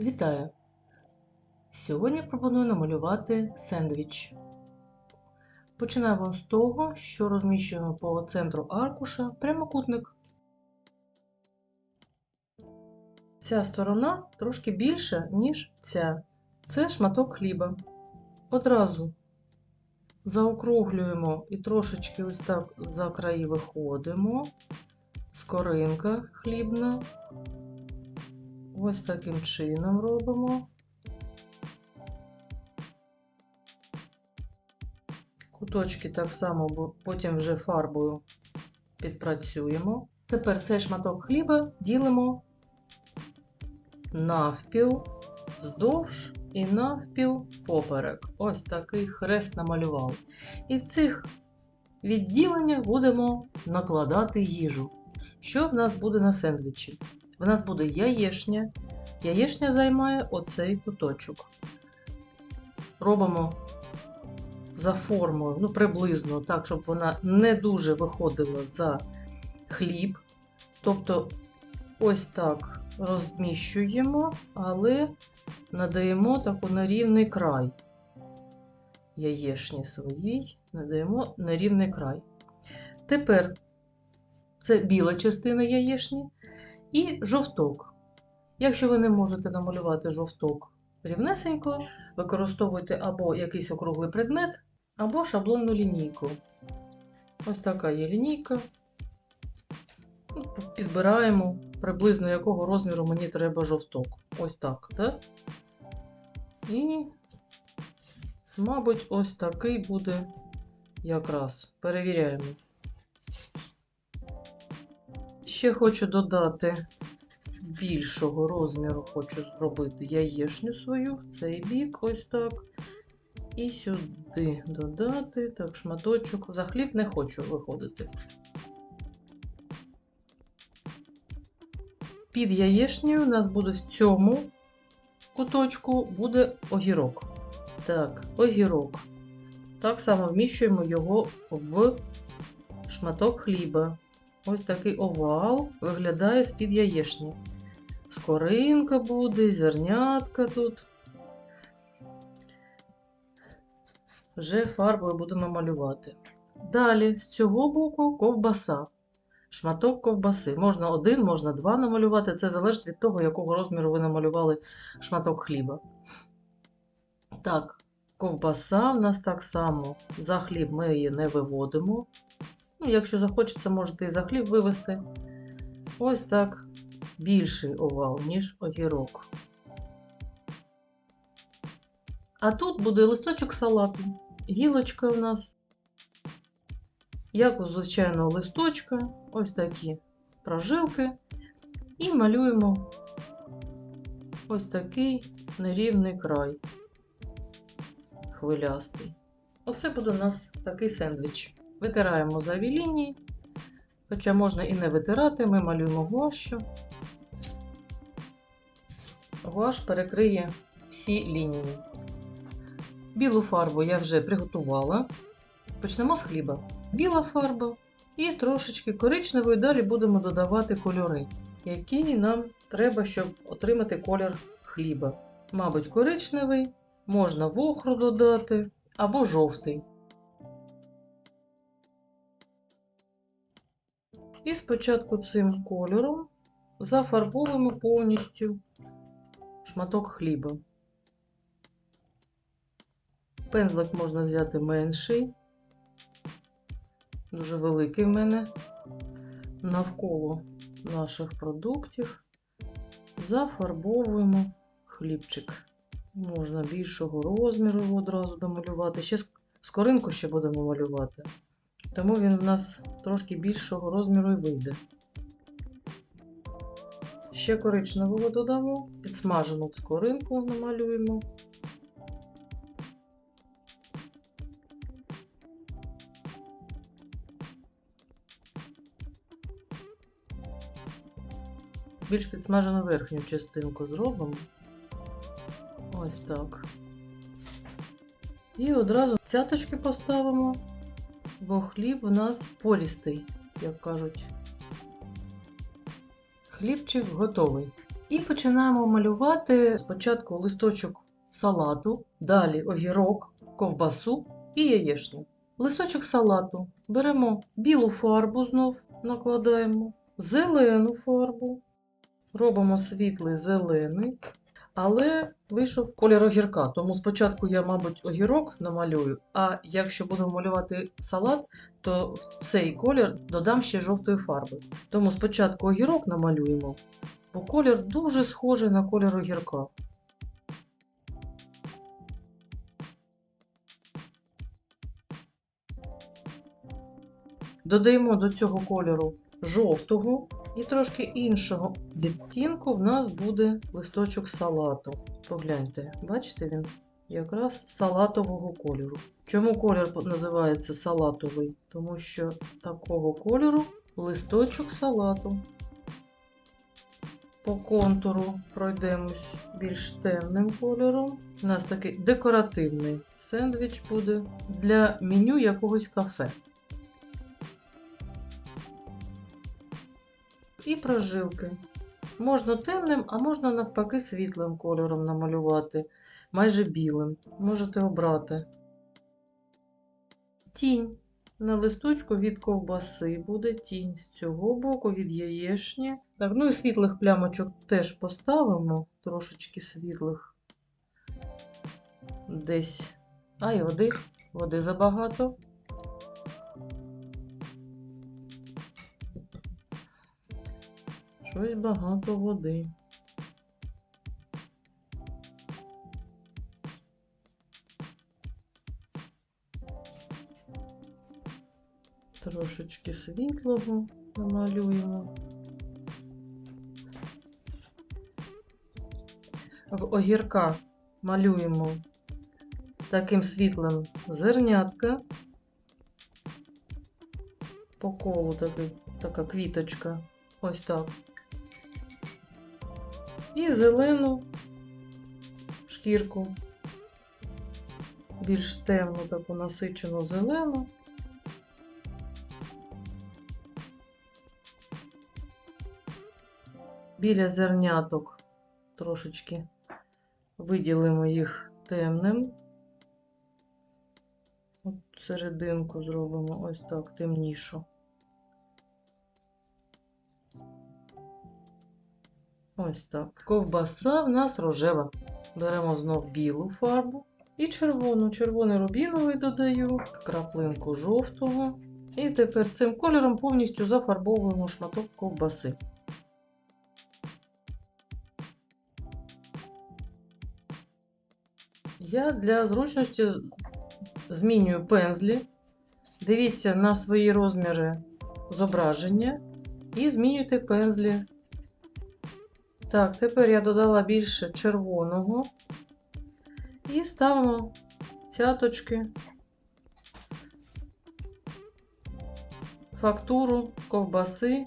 Вітаю! Сьогодні пропоную намалювати сендвіч. Починаємо з того, що розміщуємо по центру аркуша прямокутник. Ця сторона трошки більша, ніж ця. Це шматок хліба. Одразу заокруглюємо і трошечки ось так за краї виходимо. Скоринка хлібна. Ось таким чином робимо. Куточки так само, потім вже фарбою підпрацюємо. Тепер цей шматок хліба ділимо навпіл вздовж і навпіл поперек. Ось такий хрест намалювали. І в цих відділеннях будемо накладати їжу. Що в нас буде на сендвічі? В нас буде яєшня. Яєшня займає оцей куточок. Робимо за формою, ну, приблизно так, щоб вона не дуже виходила за хліб. Тобто, ось так розміщуємо, але надаємо таку на рівний край. Яєшні своїй надаємо на рівний край. Тепер це біла частина яєшні і жовток. Якщо ви не можете намалювати жовток рівнесенько, використовуйте або якийсь округлий предмет, або шаблонну лінійку. Ось така є лінійка. Ну, Підбираємо приблизно якого розміру мені треба жовток. Ось так, так? І, мабуть, ось такий буде якраз. Перевіряємо. Ще хочу додати більшого розміру, хочу зробити яєшню свою в цей бік, ось так. І сюди додати так, шматочок. За хліб не хочу виходити. Під яєшнею у нас буде в цьому куточку буде огірок. Так, огірок. Так само вміщуємо його в шматок хліба. Ось такий овал виглядає з-під яєшні. Скоринка буде, зернятка тут. Вже фарбою будемо малювати. Далі, з цього боку, ковбаса. Шматок ковбаси. Можна один, можна два намалювати. Це залежить від того, якого розміру ви намалювали шматок хліба. Так, ковбаса в нас так само. За хліб ми її не виводимо. Ну, якщо захочеться, можете і за хліб вивести. Ось так більший овал, ніж огірок. А тут буде листочок салату. Гілочка у нас. Як у звичайного листочка, ось такі прожилки. І малюємо ось такий нерівний край. Хвилястий. Оце буде у нас такий сендвіч. Витираємо зайві лінії, хоча можна і не витирати, ми малюємо гуашю. Гуаш перекриє всі лінії. Білу фарбу я вже приготувала. Почнемо з хліба. Біла фарба і трошечки коричневої, далі будемо додавати кольори, які нам треба, щоб отримати колір хліба. Мабуть, коричневий, можна вохру додати або жовтий. І спочатку цим кольором зафарбовуємо повністю шматок хліба. Пензлик можна взяти менший, дуже великий в мене. Навколо наших продуктів зафарбовуємо хлібчик. Можна більшого розміру одразу домалювати. Ще скоринку ще будемо малювати. Тому він в нас трошки більшого розміру і вийде. Ще коричневого додамо, підсмажену скоринку намалюємо. Більш підсмажену верхню частинку зробимо. Ось так. І одразу цяточки поставимо бо хліб у нас порістий, як кажуть. Хлібчик готовий. І починаємо малювати спочатку листочок салату, далі огірок, ковбасу і яєчню. Листочок салату беремо білу фарбу знов накладаємо, зелену фарбу, робимо світлий зелений, але вийшов колір огірка. Тому спочатку я, мабуть, огірок намалюю, а якщо буду малювати салат, то в цей колір додам ще жовтої фарби. Тому спочатку огірок намалюємо, бо колір дуже схожий на колір огірка. Додаємо до цього кольору жовтого і трошки іншого відтінку в нас буде листочок салату. Погляньте, бачите він якраз салатового кольору. Чому колір називається салатовий? Тому що такого кольору листочок салату. По контуру пройдемось більш темним кольором. У нас такий декоративний сендвіч буде для меню якогось кафе. І прожилки. Можна темним, а можна навпаки світлим кольором намалювати, майже білим. Можете обрати. Тінь. На листочку від ковбаси буде тінь з цього боку, від яєшні. Так, ну і світлих плямочок теж поставимо, трошечки світлих. Десь. А й води. Води забагато. Щось багато води. Трошечки світлого намалюємо. В огірка малюємо таким світлим зернятка. По колу такий, така квіточка. Ось так. І зелену шкірку, більш темну, таку насичену зелену. Біля зерняток трошечки виділимо їх темним. От серединку зробимо ось так темнішу. Ось так. Ковбаса в нас рожева. Беремо знов білу фарбу і червону. Червоний рубіновий додаю, краплинку жовтого. І тепер цим кольором повністю зафарбовуємо шматок ковбаси. Я для зручності змінюю пензлі. Дивіться на свої розміри зображення і змінюйте пензлі. Так, тепер я додала більше червоного і ставимо цяточки, фактуру ковбаси,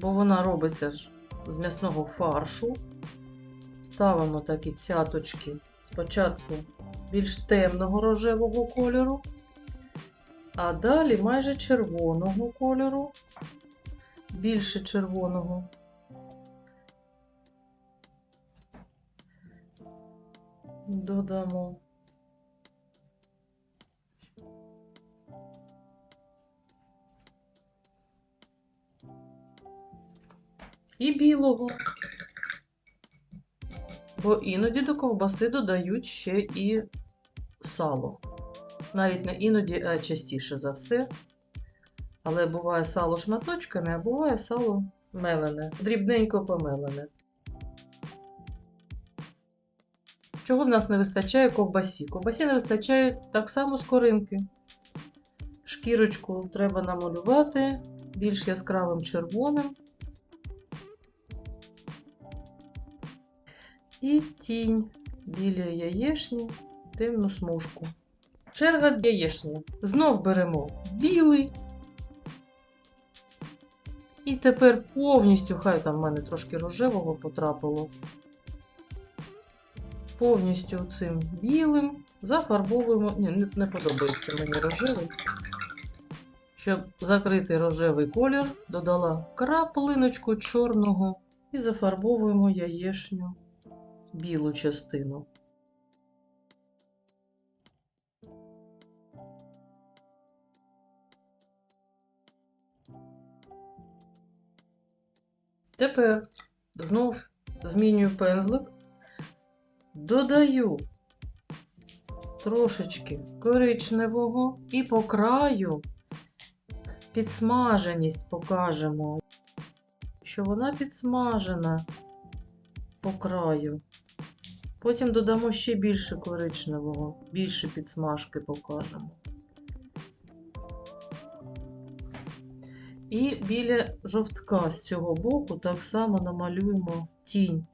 бо вона робиться з м'ясного фаршу. Ставимо такі цяточки спочатку більш темного рожевого кольору, а далі майже червоного кольору, більше червоного. Додамо. І білого. Бо іноді до ковбаси додають ще і сало. Навіть не іноді, а частіше за все. Але буває сало шматочками, а буває сало мелене, дрібненько помелене. Чого в нас не вистачає ковбасі? Ковбасі не вистачає так само скоринки. Шкірочку треба намалювати більш яскравим червоним. І тінь біля яєшні, темну смужку. Черга яєшні. Знов беремо білий. І тепер повністю, хай там в мене трошки рожевого потрапило повністю цим білим зафарбовуємо. Ні, не, подобається мені рожевий. Щоб закрити рожевий колір, додала краплиночку чорного і зафарбовуємо яєшню білу частину. Тепер знов змінюю пензлик, додаю трошечки коричневого і по краю підсмаженість покажемо, що вона підсмажена по краю. Потім додамо ще більше коричневого, більше підсмажки покажемо. І біля жовтка з цього боку так само намалюємо тінь,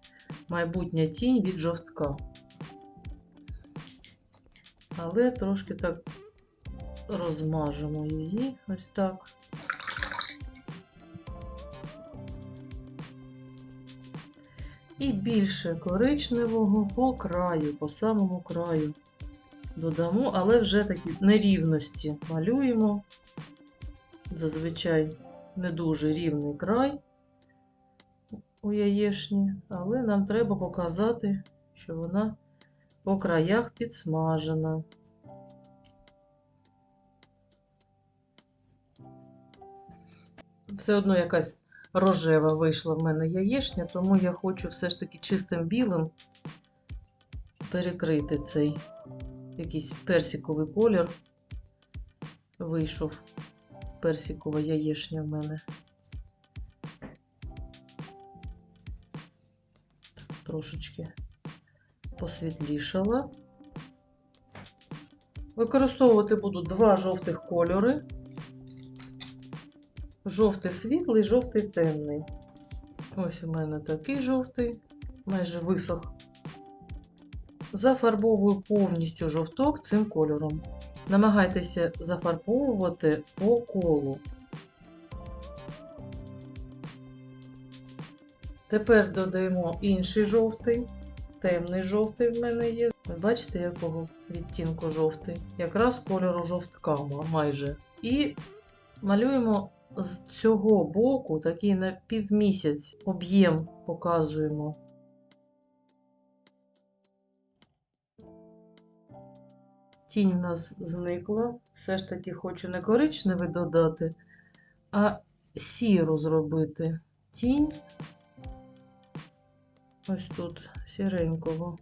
майбутня тінь від жовтка. Але трошки так розмажемо її ось так. І більше коричневого по краю, по самому краю додамо, але вже такі нерівності малюємо. Зазвичай не дуже рівний край у яєшні, але нам треба показати, що вона по краях підсмажена. Все одно якась рожева вийшла в мене яєшня, тому я хочу все ж таки чистим білим перекрити цей якийсь персиковий колір. Вийшов персикова яєшня в мене. Трошечки посвітлішала. Використовувати буду два жовтих кольори. Жовтий світлий, жовтий темний. Ось у мене такий жовтий, майже висох. Зафарбовую повністю жовток цим кольором. Намагайтеся зафарбовувати по колу. Тепер додаємо інший жовтий, темний жовтий в мене є. Ви бачите, якого відтінку жовтий? Якраз кольору жовтка майже. І малюємо з цього боку такий на півмісяць об'єм показуємо. Тінь в нас зникла. Все ж таки хочу не коричневий додати, а сіру зробити тінь. Ось тут сіренького.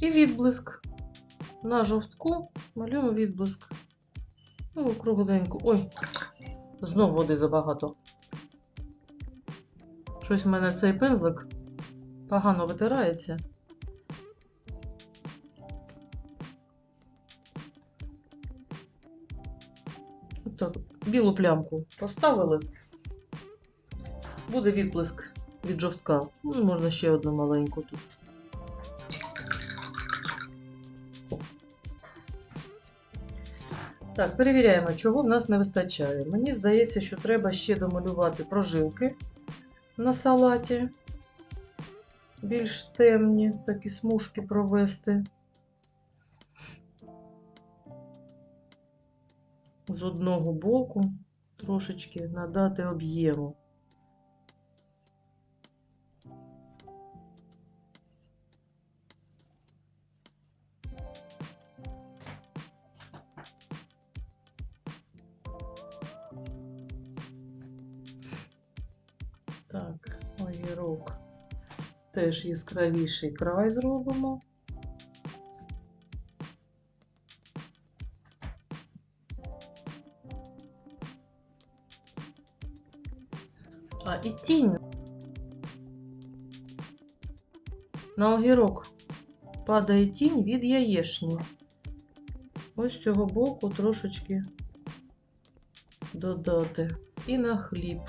І відблиск. На жовтку малюємо відблиск. Ну, кругленьку. Ой, знов води забагато. Щось в мене цей пензлик погано витирається. Так, білу плямку поставили. Буде відблиск від жовтка. Ну, можна ще одну маленьку тут. Так, перевіряємо, чого в нас не вистачає. Мені здається, що треба ще домалювати прожилки на салаті. Більш темні такі смужки провести. З одного боку трошечки надати об'єму. Так, огірок теж яскравіший край зробимо. І тінь. На огірок падає тінь від яєшні. Ось з цього боку трошечки додати. І на хліб.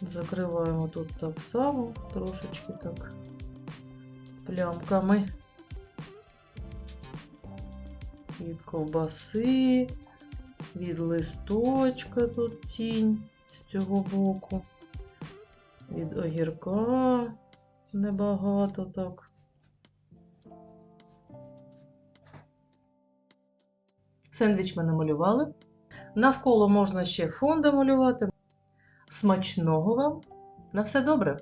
Закриваємо тут так само, трошечки так плямками від ковбаси, від листочка тут тінь цього боку, від огірка небагато так. Сендвіч ми намалювали. Навколо можна ще фон малювати. Смачного вам! На все добре!